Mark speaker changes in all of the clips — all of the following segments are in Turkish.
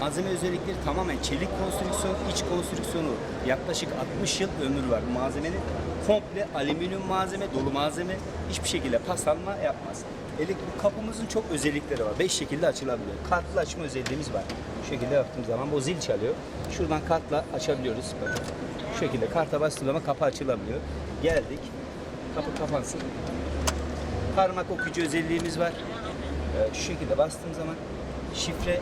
Speaker 1: Malzeme özellikleri tamamen çelik konstrüksiyon, iç konstrüksiyonu yaklaşık 60 yıl ömrü var. Bu malzemenin komple alüminyum malzeme, dolu malzeme hiçbir şekilde paslanma yapmaz. Elektrik kapımızın çok özellikleri var. 5 şekilde açılabiliyor. Kartla açma özelliğimiz var. Şu şekilde yaptığım zaman bu zil çalıyor. Şuradan kartla açabiliyoruz. Bakın. Şu şekilde karta bastığım zaman kapı açılabiliyor. Geldik. Kapı kapansın. Parmak okuyucu özelliğimiz var. Ee, şu şekilde bastığım zaman şifre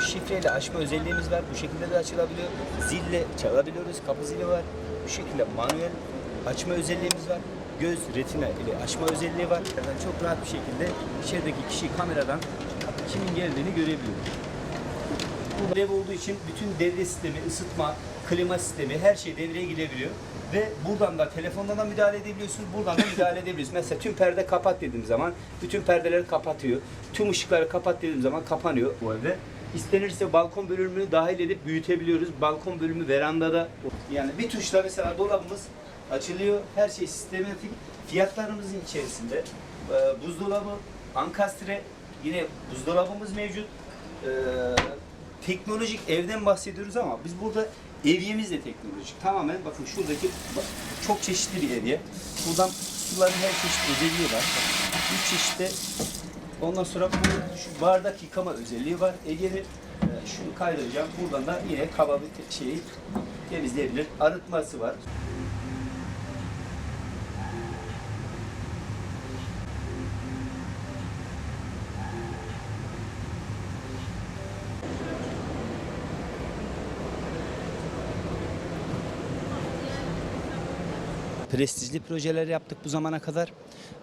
Speaker 1: şifreyle açma özelliğimiz var. Bu şekilde de açılabiliyor. Zille çalabiliyoruz. Kapı zili var. Bu şekilde manuel açma özelliğimiz var. Göz retina ile açma özelliği var. Yani çok rahat bir şekilde içerideki kişi kameradan kimin geldiğini görebiliyor. Bu dev olduğu için bütün devre sistemi, ısıtma, klima sistemi her şey devreye girebiliyor. Ve buradan da telefondan da müdahale edebiliyorsunuz, buradan da müdahale edebiliyorsunuz. Mesela tüm perde kapat dediğim zaman bütün perdeleri kapatıyor. Tüm ışıkları kapat dediğim zaman kapanıyor bu evde. İstenirse balkon bölümünü dahil edip büyütebiliyoruz. Balkon bölümü verandada. Yani bir tuşla mesela dolabımız açılıyor. Her şey sistematik. Fiyatlarımızın içerisinde e, buzdolabı, ankastre, yine buzdolabımız mevcut. E, teknolojik evden bahsediyoruz ama biz burada evyemiz de teknolojik. Tamamen bakın şuradaki çok çeşitli bir evye. Buradan suların her çeşit özelliği var. Üç çeşitte Ondan sonra bu şu bardak yıkama özelliği var. Ege'nin e, şunu kaydıracağım. Buradan da yine kaba bir şeyi temizleyebilir. Arıtması var. Prestijli projeler yaptık bu zamana kadar.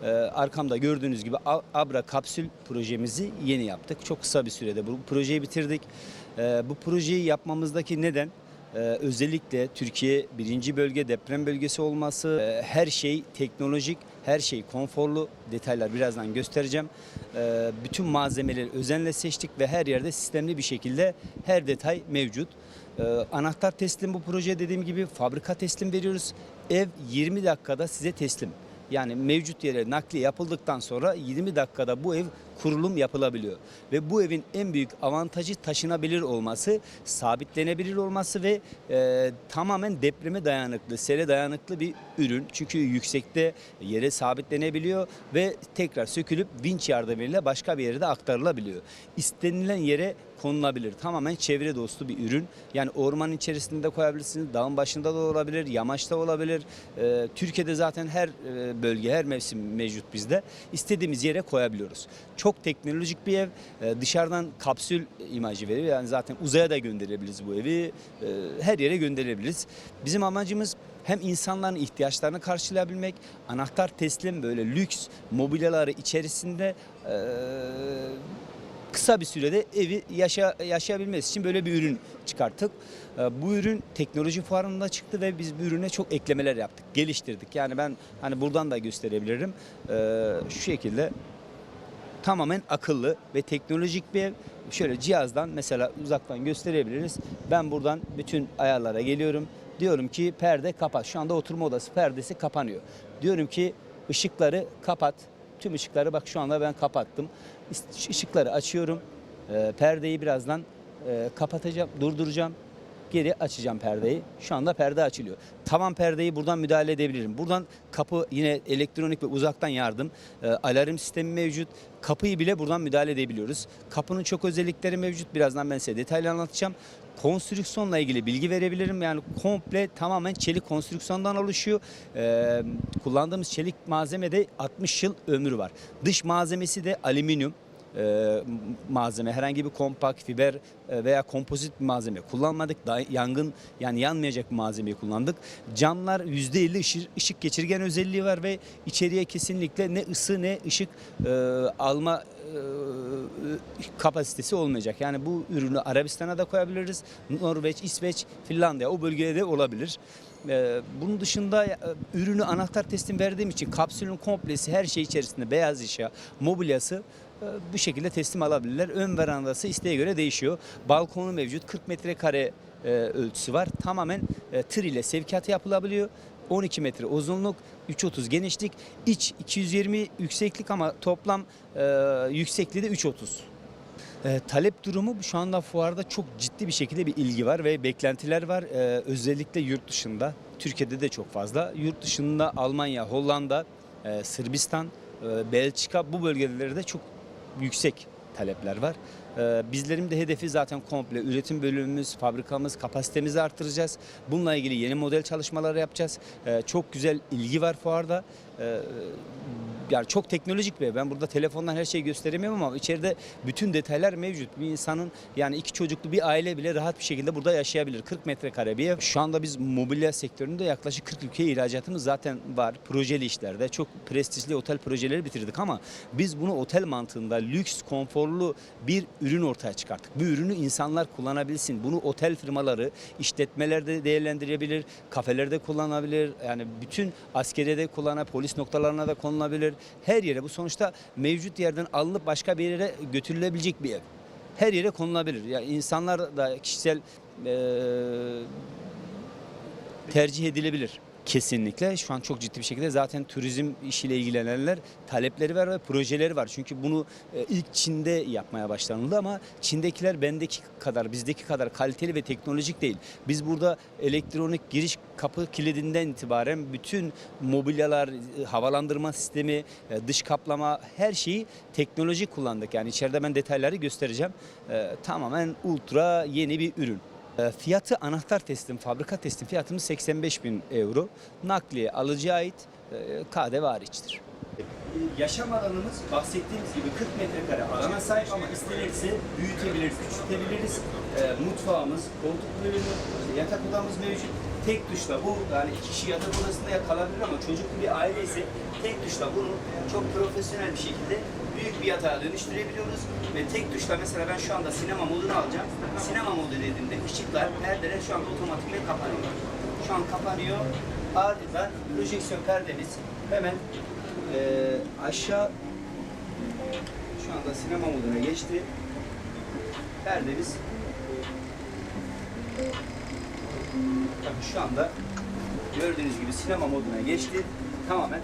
Speaker 1: Ee, arkamda gördüğünüz gibi Abra kapsül projemizi yeni yaptık. Çok kısa bir sürede bu projeyi bitirdik. Ee, bu projeyi yapmamızdaki neden ee, özellikle Türkiye birinci bölge deprem bölgesi olması, e, her şey teknolojik, her şey konforlu. Detaylar birazdan göstereceğim. Ee, bütün malzemeleri özenle seçtik ve her yerde sistemli bir şekilde her detay mevcut. Ee, anahtar teslim bu proje dediğim gibi fabrika teslim veriyoruz. Ev 20 dakikada size teslim. Yani mevcut yere nakli yapıldıktan sonra 20 dakikada bu ev kurulum yapılabiliyor. Ve bu evin en büyük avantajı taşınabilir olması, sabitlenebilir olması ve e, tamamen depreme dayanıklı, sele dayanıklı bir ürün. Çünkü yüksekte yere sabitlenebiliyor ve tekrar sökülüp vinç yardımıyla başka bir yere de aktarılabiliyor. İstenilen yere konulabilir. Tamamen çevre dostu bir ürün. Yani ormanın içerisinde de koyabilirsiniz, dağın başında da olabilir, yamaçta olabilir. Ee, Türkiye'de zaten her e, bölge, her mevsim mevcut bizde. İstediğimiz yere koyabiliyoruz. Çok teknolojik bir ev. Ee, dışarıdan kapsül imajı veriyor. Yani zaten uzaya da gönderebiliriz bu evi. Ee, her yere gönderebiliriz. Bizim amacımız hem insanların ihtiyaçlarını karşılayabilmek, anahtar teslim böyle lüks mobilyaları içerisinde e, kısa bir sürede evi yaşa, yaşayabilmesi için böyle bir ürün çıkarttık. Ee, Bu ürün teknoloji fuarında çıktı ve biz bu ürüne çok eklemeler yaptık, geliştirdik. Yani ben hani buradan da gösterebilirim. Ee, Şu şekilde tamamen akıllı ve teknolojik bir ev. Şöyle cihazdan mesela uzaktan gösterebiliriz. Ben buradan bütün ayarlara geliyorum. Diyorum ki perde kapat. Şu anda oturma odası perdesi kapanıyor. Diyorum ki ışıkları kapat. Tüm ışıkları bak şu anda ben kapattım. Işıkları açıyorum. Ee, perdeyi birazdan e, kapatacağım, durduracağım. Geri açacağım perdeyi. Şu anda perde açılıyor. Tavan perdeyi buradan müdahale edebilirim. Buradan kapı yine elektronik ve uzaktan yardım. e, alarm sistemi mevcut. Kapıyı bile buradan müdahale edebiliyoruz. Kapının çok özellikleri mevcut. Birazdan ben size detaylı anlatacağım. Konstrüksiyonla ilgili bilgi verebilirim. Yani komple tamamen çelik konstrüksiyondan oluşuyor. Ee, kullandığımız çelik malzeme de 60 yıl ömrü var. Dış malzemesi de alüminyum e, malzeme herhangi bir kompakt fiber e, veya kompozit bir malzeme kullanmadık. Daha yangın yani yanmayacak bir malzemeyi kullandık. Camlar %50 ışık, ışık geçirgen özelliği var ve içeriye kesinlikle ne ısı ne ışık e, alma e, kapasitesi olmayacak. Yani bu ürünü Arabistan'a da koyabiliriz. Norveç, İsveç, Finlandiya o bölgede de olabilir. Ee, bunun dışında e, ürünü anahtar teslim verdiğim için kapsülün komplesi her şey içerisinde beyaz eşya, mobilyası e, bu şekilde teslim alabilirler. Ön verandası isteğe göre değişiyor. Balkonu mevcut 40 metrekare e, ölçüsü var. Tamamen tır ile sevkiyat yapılabiliyor. 12 metre uzunluk, 3.30 genişlik, iç 220 yükseklik ama toplam e, yüksekliği de 3.30. E, talep durumu şu anda fuarda çok ciddi bir şekilde bir ilgi var ve beklentiler var. E, özellikle yurt dışında, Türkiye'de de çok fazla. Yurt dışında Almanya, Hollanda, e, Sırbistan, e, Belçika bu bölgelerde çok yüksek talepler var. E, bizlerin de hedefi zaten komple üretim bölümümüz, fabrikamız, kapasitemizi arttıracağız. Bununla ilgili yeni model çalışmaları yapacağız. Çok güzel ilgi var fuarda. Yani çok teknolojik bir ev. Ben burada telefondan her şeyi gösteremiyorum ama içeride bütün detaylar mevcut. Bir insanın yani iki çocuklu bir aile bile rahat bir şekilde burada yaşayabilir. 40 metrekare bir ev. Şu anda biz mobilya sektöründe yaklaşık 40 ülkeye ihracatımız zaten var. Projeli işlerde çok prestijli otel projeleri bitirdik ama biz bunu otel mantığında lüks, konforlu bir ürün ortaya çıkarttık. Bu ürünü insanlar kullanabilsin. Bunu otel firmaları, işletmelerde değerlendirebilir, kafelerde kullanabilir. Yani bütün askeriyede kullanan, polis noktalarına da konulabilir. Her yere bu sonuçta mevcut yerden alınıp başka bir yere götürülebilecek bir ev. Her yere konulabilir. Yani insanlar da kişisel eee tercih edilebilir. Kesinlikle şu an çok ciddi bir şekilde zaten turizm işiyle ilgilenenler talepleri var ve projeleri var. Çünkü bunu e, ilk Çin'de yapmaya başlanıldı ama Çin'dekiler bendeki kadar, bizdeki kadar kaliteli ve teknolojik değil. Biz burada elektronik giriş kapı kilidinden itibaren bütün mobilyalar, e, havalandırma sistemi, e, dış kaplama her şeyi teknoloji kullandık. Yani içeride ben detayları göstereceğim. Tamamen ultra yeni bir ürün. E, Fiyatı anahtar teslim, fabrika teslim fiyatımız 85 bin euro. Nakliye alıcıya ait e, KDV hariçtir. Yaşam alanımız bahsettiğimiz gibi 40 metrekare alana sahip ama istenirse büyütebiliriz, küçültebiliriz. E, mutfağımız, koltuk yatak odamız mevcut. Tek tuşla bu yani iki kişi yatak odasında kalabilir ama çocuklu bir aile ise tek tuşla bunu çok profesyonel bir şekilde büyük bir yatağa dönüştürebiliyoruz ve tek tuşla mesela ben şu anda sinema modunu alacağım. Sinema modu dediğimde ışıklar, perdeler şu anda otomatikle kapanıyor. Şu an kapanıyor. Ardından projeksiyon perdemiz hemen eee, aşağı şu anda sinema moduna geçti. Perdemiz Tabii şu anda gördüğünüz gibi sinema moduna geçti. Tamamen.